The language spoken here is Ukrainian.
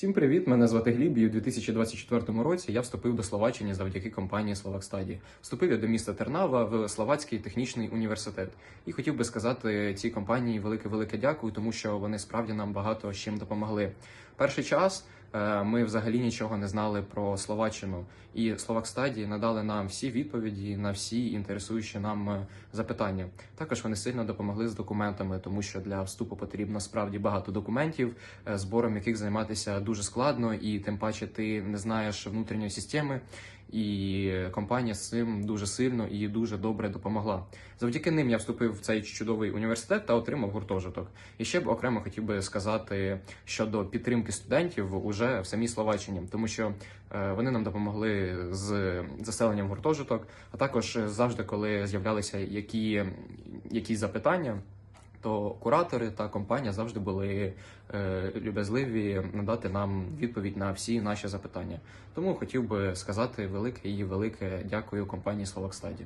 Всім привіт! Мене звати Гліб. І у 2024 році я вступив до Словаччини завдяки компанії Словак Стаді. Вступив я до міста Тернава в Словацький технічний університет. І хотів би сказати цій компанії велике велике дякую, тому що вони справді нам багато з чим допомогли. Перший час ми взагалі нічого не знали про Словаччину, і Словак стадії надали нам всі відповіді на всі інтересуючі нам е, запитання. Також вони сильно допомогли з документами, тому що для вступу потрібно справді багато документів, е, збором яких займатися дуже складно, і тим паче ти не знаєш внутрішньої системи. І компанія з цим дуже сильно і дуже добре допомогла. Завдяки ним я вступив в цей чудовий університет та отримав гуртожиток. І ще б окремо хотів би сказати щодо підтримки студентів уже в самій Словаччині, тому що е, вони нам допомогли з заселенням гуртожиток, а також завжди, коли з'являлися які, якісь запитання. То куратори та компанія завжди були е, люб'язливі надати нам відповідь на всі наші запитання. Тому хотів би сказати велике і велике дякую компанії Словакстаді.